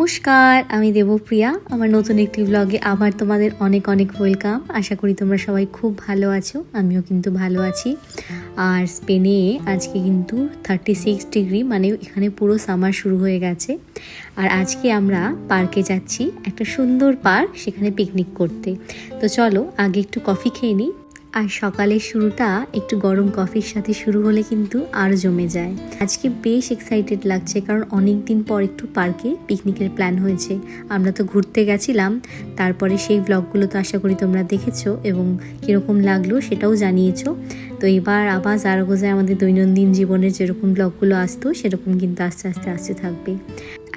নমস্কার, আমি দেবপ্রিয়া। আমার নতুন একটি ব্লগে আবার তোমাদের অনেক অনেক ওয়েলকাম আশা করি তোমরা সবাই খুব ভালো আছো, আমিও কিন্তু ভালো আছি। আর স্পেনে আজকে কিন্তু থার্টি সিক্স ডিগ্রি মানে এখানে পুরো সামার শুরু হয়ে গেছে। আর আজকে আমরা পার্কে যাচ্ছি, একটা সুন্দর পার্ক সেখানে পিকনিক করতে। তো চলো, আগে একটু কফি খেয়ে নিই। আর সকালের শুরুটা একটু গরম কফির সাথে শুরু হলে কিন্তু আর জমে যায়। আজকে বেশ এক্সাইটেড লাগছে কারণ অনেক দিন পর একটু পার্কে পিকনিকের প্ল্যান হয়েছে। আমরা তো ঘুরতে গেছিলাম, তারপরে সেই ব্লগগুলো তো আশা করি তোমরা দেখেছ এবং কীরকম লাগল সেটাও জানিয়েছো। তো এবার আবার জারাগোজায় আমাদের দৈনন্দিন জীবনের যেরকম ব্লগগুলো আসতো, সেরকম কিন্তু আস্তে আস্তে, আসতে থাকবে।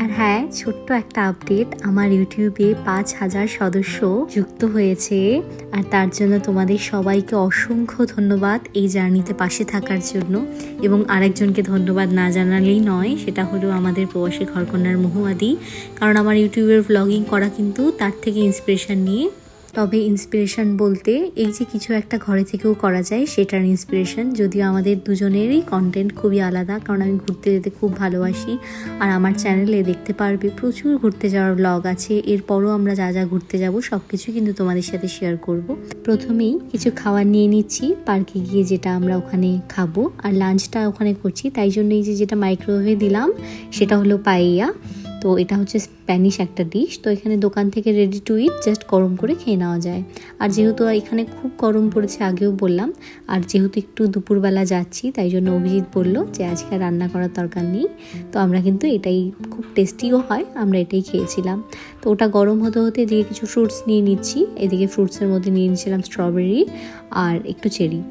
আর হ্যাঁ ছোট্ট একটা আপডেট আমার ইউটিউবে পাঁচ হাজার সদস্য যুক্ত হয়েছে। আর তার জন্য তোমাদের সবাইকে অসংখ্য ধন্যবাদ এই জার্নিতে পাশে থাকার জন্য। এবং আরেকজনকে ধন্যবাদ না জানালেই নয়, সেটা হলো আমাদের প্রবাসী ঘরকন্যার মহুয়াদি। কারণ আমার ইউটিউবের ব্লগিং করা কিন্তু তার থেকে ইন্সপিরেশন নিয়ে তবে ইন্সপিরেশন বলতে এই যে কিছু একটা ঘরে থেকেও করা যায়, সেটার ইন্সপিরেশন যদিও আমাদের দুজনেরই কন্টেন্ট খুবই আলাদা, কারণ আমি ঘুরতে যেতে খুব ভালোবাসি। আর আমার চ্যানেলে দেখতে পারবে, প্রচুর ঘুরতে যাওয়ার ব্লগ আছে। এরপরও আমরা যা যা ঘুরতে যাব সব কিছু কিন্তু তোমাদের সাথে শেয়ার করব। প্রথমেই কিছু খাবার নিয়ে নিচ্ছি, পার্কে গিয়ে যেটা আমরা ওখানে খাব। আর লাঞ্চটা ওখানে করছি, তাই জন্য এই যে যেটা মাইক্রোওয়েভে দিলাম, সেটা হলো পাইয়া তো এটা হচ্ছে স্প্যানিশ একটা ডিশ, তো এখানে দোকান থেকে রেডি টু ইট জাস্ট গরম করে খেয়ে নেওয়া যায়। আর যেহেতু এখানে খুব গরম পড়েছে আগেও বললাম, আর যেহেতু একটু দুপুরবেলা যাচ্ছি, তাই জন্য অভিজিৎ বলল যে আজকে রান্না করার দরকার নেই। তো আমরা কিন্তু এটাই খুব টেস্টিও হয়, আমরা এটাই খেয়েছিলাম। তো ওটা গরম হতে হতে এদিকে কিছু ফ্রুটস নিয়ে নিচ্ছি, এদিকে ফ্রুটসের মধ্যে নিয়ে নিয়েছিলাম স্ট্রবেরি আর একটু চেরি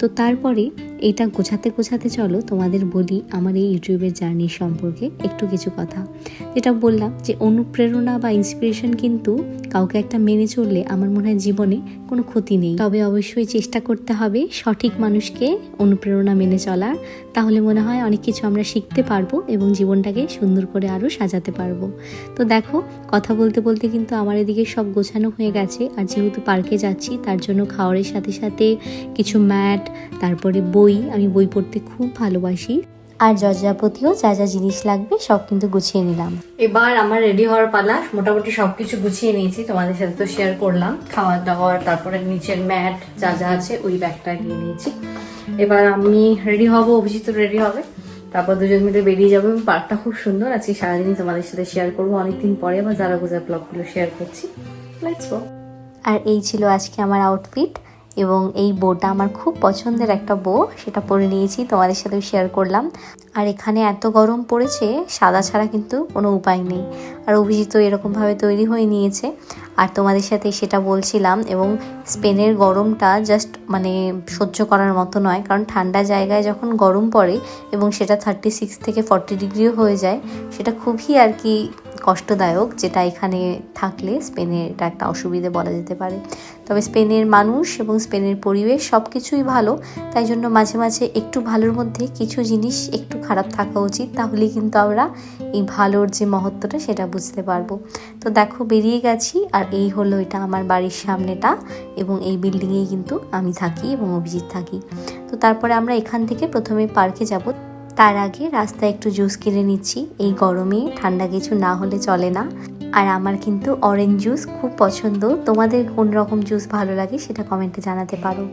তো তারপরে এটা গোছাতে গোছাতে চলো, তোমাদের বলি আমার এই ইউটিউবের জার্নি সম্পর্কে একটু কিছু কথা। যেটা বললাম যে অনুপ্রেরণা বা ইন্সপিরেশন কিন্তু কাউকে একটা মেনে চললে আমার মনে হয় জীবনে কোনো ক্ষতি নেই। তবে অবশ্যই চেষ্টা করতে হবে সঠিক মানুষকে অনুপ্রেরণা মেনে চলার। তাহলে মনে হয় অনেক কিছু আমরা শিখতে পারব এবং জীবনটাকে সুন্দর করে আরও সাজাতে পারব। তো দেখো, কথা বলতে বলতে কিন্তু আমার এদিকে সব গোছানো হয়ে গেছে। আর যেহেতু পার্কে যাচ্ছি, তার জন্য খাওয়ারের সাথে সাথে কিছু ম্যাট, তারপরে বই, আমি বই পড়তে খুব ভালোবাসি। আর যযাবতীয় যা যা জিনিস লাগবে সব কিন্তু গুছিয়ে নিলাম। এবার আমার রেডি হওয়ার পালা মোটামুটি সবকিছু গুছিয়ে নিয়েছি তোমাদের সাথে তো শেয়ার করলাম। খাওয়ার দাওয়ার তারপরে নিচের ম্যাট যা যা আছে ওই ব্যাগটা নিয়ে নিয়েছি। এবার আমি রেডি হব অভিজিৎ রেডি হবে। তারপর দুজন মিলে বেরিয়ে যাব এবং পার্কটা খুব সুন্দর আজকে সারাদিনই তোমাদের সাথে শেয়ার করব। অনেকদিন পরে আবার যারা গোজা ব্লগগুলো শেয়ার করছি। আর এই ছিল আজকে আমার আউটফিট এবং এই বোটা আমার খুব পছন্দের একটা বো, সেটা পরে নিয়েছি, তোমাদের সাথে শেয়ার করলাম। আর এখানে এত গরম পড়েছে, সাদা ছাড়া কিন্তু কোনো উপায় নেই। আর অভিজিৎ এরকমভাবে তৈরি হয়ে নিয়েছে। আর তোমাদের সাথে সেটা বলছিলাম, এবং স্পেনের গরমটা জাস্ট মানে সহ্য করার মতো নয়, কারণ ঠান্ডা জায়গায় যখন গরম পড়ে এবং সেটা থার্টি সিক্স থেকে ফর্টি ডিগ্রিও হয়ে যায়, সেটা খুবই আর কি কষ্টদায়ক, যেটা এখানে থাকলে স্পেনে এটা একটা অসুবিধে বলা যেতে পারে। তবে স্পেনের মানুষ এবং স্পেনের পরিবেশ সব কিছুই ভালো, তাই জন্য মাঝে মাঝে একটু ভালোর মধ্যে কিছু জিনিস একটু খারাপ থাকা উচিত, তাহলেই কিন্তু আমরা এই ভালোর যে মহত্বটা সেটা বুঝতে পারব। তো দেখো, বেরিয়ে গেছি, আর এই হলো এটা আমার বাড়ির সামনেটা এবং এই বিল্ডিংয়েই কিন্তু আমি থাকি এবং অভিজিৎ থাকি। তো তারপরে আমরা এখান থেকে প্রথমে পার্কে যাব। তার আগে রাস্তায় একটু জুস কিনে নিচ্ছি, এই গরমে ঠান্ডা কিছু না হলে চলে না। আর আমার কিন্তু অরেঞ্জ জুস খুব পছন্দ। তোমাদের কোন রকম জুস ভালো লাগে সেটা কমেন্টে জানাতে পারো।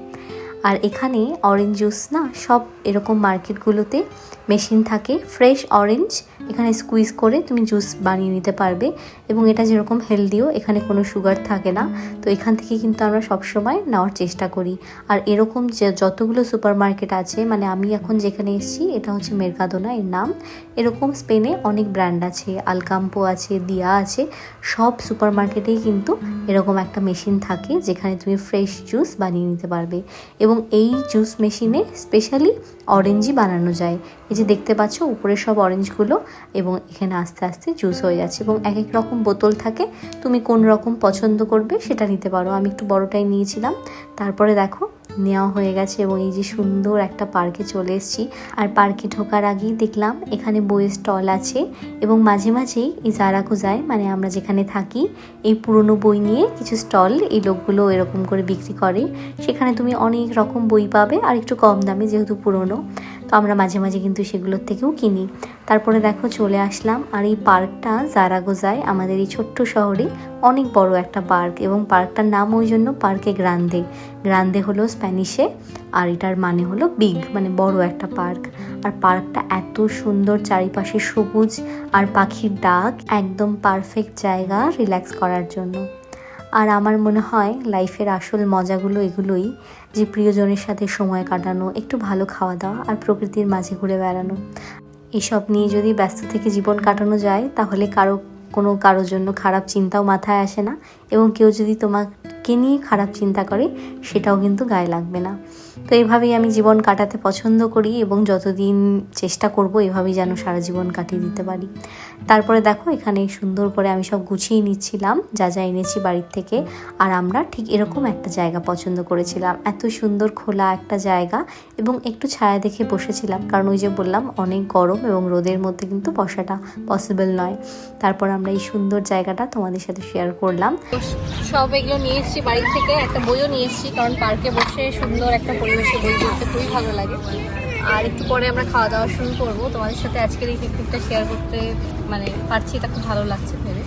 আর এখানে অরেঞ্জ জুস না, সব এরকম মার্কেটগুলোতে মেশিন থাকে। ফ্রেশ অরেঞ্জ এখানে স্কুইজ করে তুমি জুস বানিয়ে নিতে পারবে। এবং এটা যেরকম হেলদিও এখানে কোনো সুগার থাকে না। তো এখান থেকে কিন্তু আমরা সবসময় নেওয়ার চেষ্টা করি। আর এরকম যে যতগুলো সুপার মার্কেট আছে মানে আমি এখন যেখানে এসেছি, এটা হচ্ছে মেরকাদোনা এর নাম। এরকম স্পেনে অনেক ব্র্যান্ড আছে। আলকাম্পো আছে দিয়া আছে। সব সুপার মার্কেটেই কিন্তু এরকম একটা মেশিন থাকে, যেখানে তুমি ফ্রেশ জুস বানিয়ে নিতে পারবে। এবং এই জুস মেশিনে স্পেশালি অরেঞ্জই বানানো যায়। এই যে দেখতে পাচ্ছ, উপরে সব অরেঞ্জগুলো এবং এখানে আস্তে আস্তে জুস হয়ে যাচ্ছে এবং এক এক রকম বোতল থাকে। তুমি কোন রকম পছন্দ করবে সেটা নিতে পারো। আমি একটু বড়টাই নিয়েছিলাম। তারপরে দেখো নেওয়া হয়ে গেছে এবং এই যে সুন্দর একটা পার্কে চলে এসেছি। আর পার্কে ঢোকার আগেই দেখলাম এখানে বইয়ের স্টল আছে এবং মাঝে মাঝেই এই জারাকুজায় মানে আমরা যেখানে থাকি, এই পুরনো বই নিয়ে কিছু স্টল এই লোকগুলো এরকম করে বিক্রি করে। সেখানে তুমি অনেক রকম বই পাবে আর একটু কম দামে যেহেতু পুরনো। তো আমরা মাঝে মাঝে কিন্তু সেগুলোর থেকেও কিনি। তারপরে দেখো চলে আসলাম আর এই পার্কটা জারাগোজায় আমাদের এই ছোট্ট শহরে অনেক বড় একটা পার্ক এবং পার্কটার নাম ওই জন্য পার্কে গ্রান্দে। গ্রান্দে হলো স্প্যানিশে, আর এটার মানে হলো বিগ মানে বড় একটা পার্ক। আর পার্কটা এত সুন্দর, চারিপাশে সবুজ আর পাখির ডাক, একদম পারফেক্ট জায়গা রিল্যাক্স করার জন্য। আর আমার মনে হয় লাইফের আসল মজাগুলো এগুলোই, যে প্রিয়জনের সাথে সময় কাটানো, একটু ভালো খাওয়া দাওয়া আর প্রকৃতির মাঝে ঘুরে বেড়ানো। এসব নিয়ে যদি ব্যস্ত থেকে জীবন কাটানো যায়, তাহলে কারও কোনো কারোর জন্য খারাপ চিন্তাও মাথায় আসে না এবং কেউ যদি তোমাকে নিয়ে খারাপ চিন্তা করে, সেটাও কিন্তু গায়ে লাগবে না। তো এভাবেই আমি জীবন কাটাতে পছন্দ করি এবং যতদিন চেষ্টা করব, এভাবেই যেন সারা জীবন কাটিয়ে দিতে পারি। তারপরে দেখো এখানে সুন্দর করে আমি সব গুছিয়ে নিচ্ছিলাম, যা যা এনেছি বাড়ির থেকে। আর আমরা ঠিক এরকম একটা জায়গা পছন্দ করেছিলাম। এত সুন্দর খোলা একটা জায়গা এবং একটু ছায়া দেখে বসেছিলাম। কারণ ওই যে বললাম, অনেক গরম এবং রোদের মধ্যে কিন্তু বসাটা পসিবল নয়। তারপর আমরা এই সুন্দর জায়গাটা তোমাদের সাথে শেয়ার করলাম। সব এগুলো নিয়ে এসেছি বাড়ি থেকে। একটা বইও নিয়ে এসেছি, কারণ পার্কে বসে সুন্দর একটা পরিবেশে বই পড়তে খুবই ভালো লাগে। আর একটু পরে আমরা খাওয়া দাওয়া শুরু করব। তোমাদের সাথে আজকের এই পিকনিকটা শেয়ার করতে মানে পারছি, এটা খুব ভালো লাগছে ভেবে।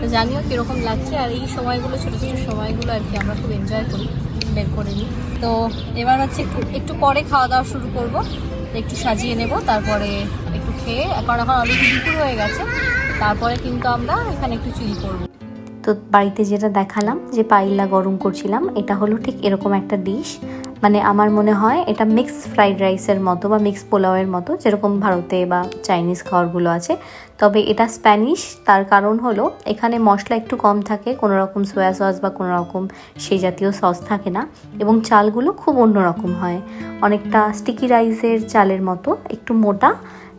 তো জানিও কীরকম লাগছে, আর এই সময়গুলো, ছোটো ছোটো সময়গুলো আর কি আমরা খুব এনজয় করি, বের করে নিই। তো এবার হচ্ছে একটু পরে খাওয়া দাওয়া শুরু করব। একটু সাজিয়ে নেব, তারপরে একটু খেয়ে, কারণ এখন অলরেডি দুপুর হয়ে গেছে, তারপরে কিন্তু আমরা এখানে একটু চিল করব। তো বাড়িতে যেটা দেখালাম, যে পাইল্লা গরম করছিলাম, এটা হলো ঠিক এরকম একটা ডিশ মানে আমার মনে হয় এটা মিক্স ফ্রাইড রাইসের মতো বা মিক্স পোলাওয়ের মতো, যেরকম ভারতে বা চাইনিজ খাবারগুলো আছে। তবে এটা স্প্যানিশ তার কারণ হলো এখানে মশলা একটু কম থাকে, কোনো রকম সোয়া সস বা কোনো রকম সেই জাতীয় সস থাকে না এবং চালগুলো খুব অন্যরকম হয়। অনেকটা স্টিকি রাইসের চালের মতো, একটু মোটা,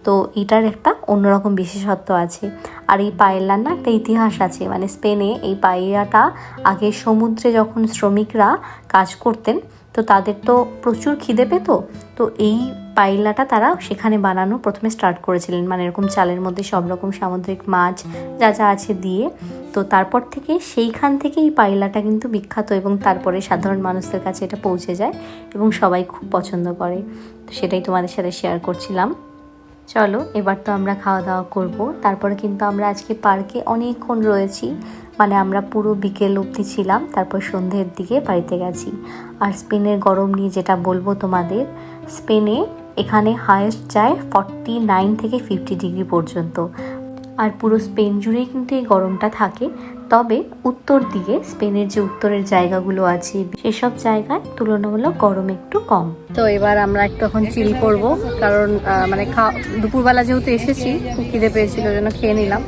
তো এটার একটা অন্যরকম বিশেষত্ব আছে। আর এই পায়েল্লার না একটা ইতিহাস আছে মানে স্পেনে এই পায়েয়াটা আগে সমুদ্রে যখন শ্রমিকরা কাজ করতেন তো তাদের তো প্রচুর খিদে পেত, তো এই পাইল্লাটা তারা সেখানে বানানো প্রথমে স্টার্ট করেছিলেন। মানে এরকম চালের মধ্যে সব রকম সামুদ্রিক মাছ যা যা আছে দিয়ে, তো তারপর থেকে সেইখান থেকে এই পাইলাটা কিন্তু বিখ্যাত এবং তারপরে সাধারণ মানুষদের কাছে এটা পৌঁছে যায় এবং সবাই খুব পছন্দ করে। তো সেটাই তোমাদের সাথে শেয়ার করছিলাম। চলো, এবার তো আমরা খাওয়া দাওয়া করব। তারপরে কিন্তু আমরা আজকে পার্কে অনেকক্ষণ রয়েছি। মানে আমরা পুরো বিকেল অবধি ছিলাম, তারপর সন্ধ্যের দিকে বাড়িতে গেছি। আর স্পেনের গরম নিয়ে যেটা বলব তোমাদের, স্পেনে এখানে হায়েস্ট যায় ফর্টি নাইন থেকে ফিফটি ডিগ্রি পর্যন্ত। আর পুরো স্পেন জুড়েই কিন্তু এই গরমটা থাকে। তবে উত্তর দিকে স্পেনের যে উত্তরের জায়গাগুলো আছে, সেসব জায়গায় তুলনামূলক গরম একটু কম। তো এবার আমরা একটু এখন চিল করব, কারণ মানে খা, দুপুরবেলা যেহেতু এসেছি খিদে পেয়েছিল জন্য খেয়ে নিলাম।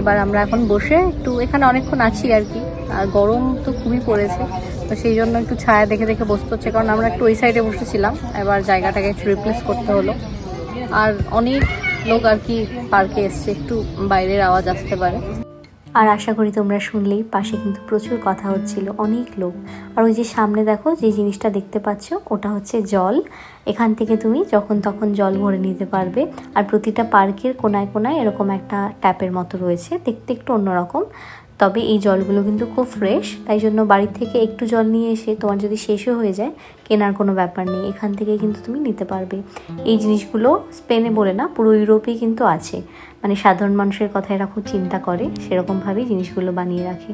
এবার আমরা এখন বসে একটু এখানে অনেকক্ষণ আছি আর কি। আর গরম তো খুবই পড়েছে, তো সেই জন্য একটু ছায়া দেখে দেখে বসতে হচ্ছে, কারণ আমরা একটু ওই সাইডে বসেছিলাম। এবার জায়গাটাকে একটু রিপ্লেস করতে হলো। আর অনেক লোক আর কি পার্কে এসছে, একটু বাইরের আওয়াজ আসতে পারে। আর আশা করি তোমরা শুনলেই পাশে কিন্তু প্রচুর কথা হচ্ছিল, অনেক লোক। আর ওই যে সামনে দেখো, যে জিনিসটা দেখতে পাচ্ছ, ওটা হচ্ছে জল। এখান থেকে তুমি যখন তখন জল ভরে নিতে পারবে। আর প্রতিটা পার্কের কোনায় কোনায় এরকম একটা ট্যাপের মতো রয়েছে, দেখতে একটু অন্যরকম। তবে এই জলগুলো কিন্তু খুব ফ্রেশ তাই জন্য বাড়ির থেকে একটু জল নিয়ে এসে তোমার যদি শেষও হয়ে যায় কেনার কোনো ব্যাপার নেই। এখান থেকে কিন্তু তুমি নিতে পারবে। এই জিনিসগুলো স্পেনে বলে না, পুরো ইউরোপেই কিন্তু আছে। মানে সাধারণ মানুষের কথা এরা খুব চিন্তা করে, সেরকমভাবেই জিনিসগুলো বানিয়ে রাখে।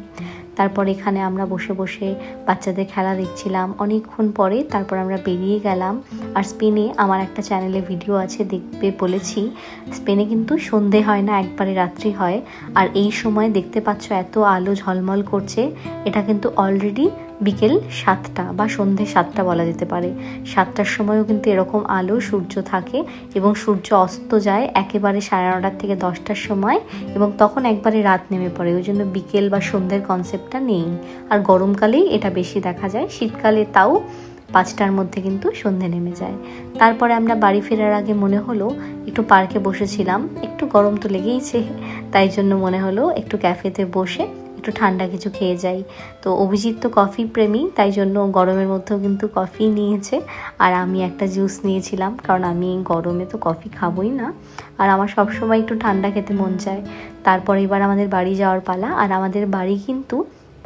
তারপর এখানে আমরা বসে বসে বাচ্চাদের খেলা দেখছিলাম। অনেকক্ষণ পরে তারপর আমরা বেরিয়ে গেলাম। আর স্পেনে আমার একটা চ্যানেলে ভিডিও আছে, দেখবে বলেছি। স্পেনে কিন্তু সন্ধে হয় না, একবারে রাত্রি হয়। আর এই সময় দেখতে পাচ্ছ এত আলো ঝলমল করছে। এটা কিন্তু অলরেডি বিকেল সাতটা বা সন্ধে সাতটা বলা যেতে পারে। সাতটার সময়ও কিন্তু এরকম আলো, সূর্য থাকে এবং সূর্য অস্ত যায় একেবারে সাড়ে নটার থেকে দশটার সময় এবং তখন একবারে রাত নেমে পড়ে। ওই জন্য বিকেল বা সন্ধ্যের কনসেপ্টটা নেই। আর গরমকালেই এটা বেশি দেখা যায়। শীতকালে তাও পাঁচটার মধ্যে কিন্তু সন্ধে নেমে যায়। তারপরে আমরা বাড়ি ফেরার আগে মনে হলো একটু পার্কে বসেছিলাম। একটু গরম তো লেগেইছে, তাই জন্য মনে হলো একটু ক্যাফেতে বসে একটু ঠান্ডা কিছু খেয়ে যাই। তো অভিজিৎ তো কফি প্রেমী, তাই জন্য গরমের মধ্যেও কিন্তু কফি নিয়েছে। আর আমি একটা জুস নিয়েছিলাম, কারণ আমি গরমে তো কফি খাবই না। আর আমার সবসময় একটু ঠান্ডা খেতে মন চায়। তারপর এবার আমাদের বাড়ি যাওয়ার পালা, আর আমাদের বাড়ি কিন্তু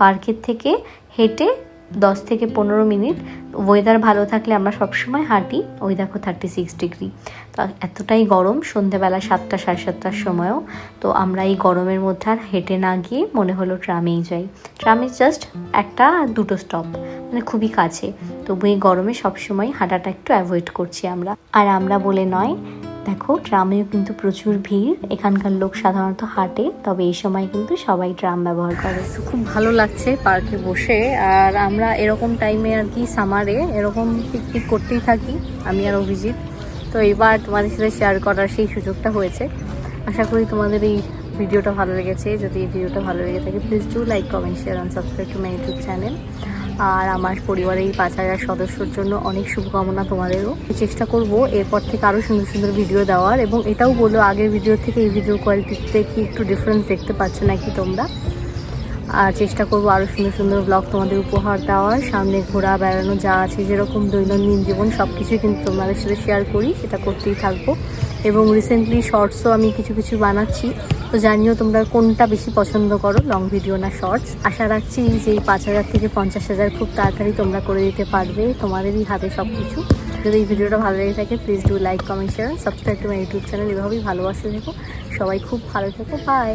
পার্কের থেকে হেঁটে দশ থেকে পনেরো মিনিট। ওয়েদার ভালো থাকলে আমরা সবসময় হাঁটি। ওই দেখো থার্টি সিক্স ডিগ্রি তো এতটাই গরম, সন্ধেবেলা সাতটা, সাড়ে সাতটার সময়ও। তো আমরা এই গরমের মধ্যে আর হেঁটে না গিয়ে মনে হলো ট্রামেই যাই। ট্রামে জাস্ট একটা, দুটো স্টপ মানে খুবই কাছে। তবু এই গরমে সবসময় হাঁটাটা একটু অ্যাভয়েড করছি আমরা। আর আমরা বলে নয় দেখো, ট্রামেও কিন্তু প্রচুর ভিড়। এখানকার লোক সাধারণত হাঁটে, তবে এই সময় কিন্তু সবাই ট্রাম ব্যবহার করে। খুব ভালো লাগছে পার্কে বসে। আর আমরা এরকম টাইমে আর কি সামারে এরকম পিকনিক করতেই থাকি, আমি আর অভিজিৎ। তো এবার তোমাদের সাথে শেয়ার করার সেই সুযোগটা হয়েছে। আশা করি তোমাদের এই ভিডিওটা ভালো লেগেছে। যদি এই ভিডিওটা ভালো লেগে থাকে please do like comment share and subscribe to my YouTube channel আর আমার পরিবারের এই পাঁচ হাজার সদস্যর জন্য অনেক শুভকামনা তোমাদেরও। চেষ্টা করব এরপর থেকে আরও সুন্দর সুন্দর ভিডিও দেওয়ার এবং এটাও বলো আগের ভিডিও থেকে এই ভিডিও কোয়ালিটিতে কি একটু ডিফারেন্স দেখতে পাচ্ছ নাকি তোমরা? আর চেষ্টা করব আরও সুন্দর সুন্দর ব্লগ তোমাদের উপহার দেওয়ার। সামনে ঘোরা, বেড়ানো যা আছে, যেরকম দৈনন্দিন জীবন সব কিছুই কিন্তু তোমাদের সাথে শেয়ার করি, সেটা করতেই থাকব। এবং রিসেন্টলি শর্টসও আমি কিছু কিছু বানাচ্ছি। তো জানিও তোমরা কোনটা বেশি পছন্দ করো লং ভিডিও না শর্টস আশা রাখছি যে পাঁচ হাজার থেকে পঞ্চাশ হাজার খুব তাড়াতাড়ি তোমরা করে দিতে পারবে, তোমাদেরই হাতে সব কিছু যদি এই ভিডিওটা ভালো লেগে থাকে please do like comment share subscribe to my YouTube channel এভাবেই ভালোবাসতে থেকো। সবাই খুব ভালো থেকো। বাই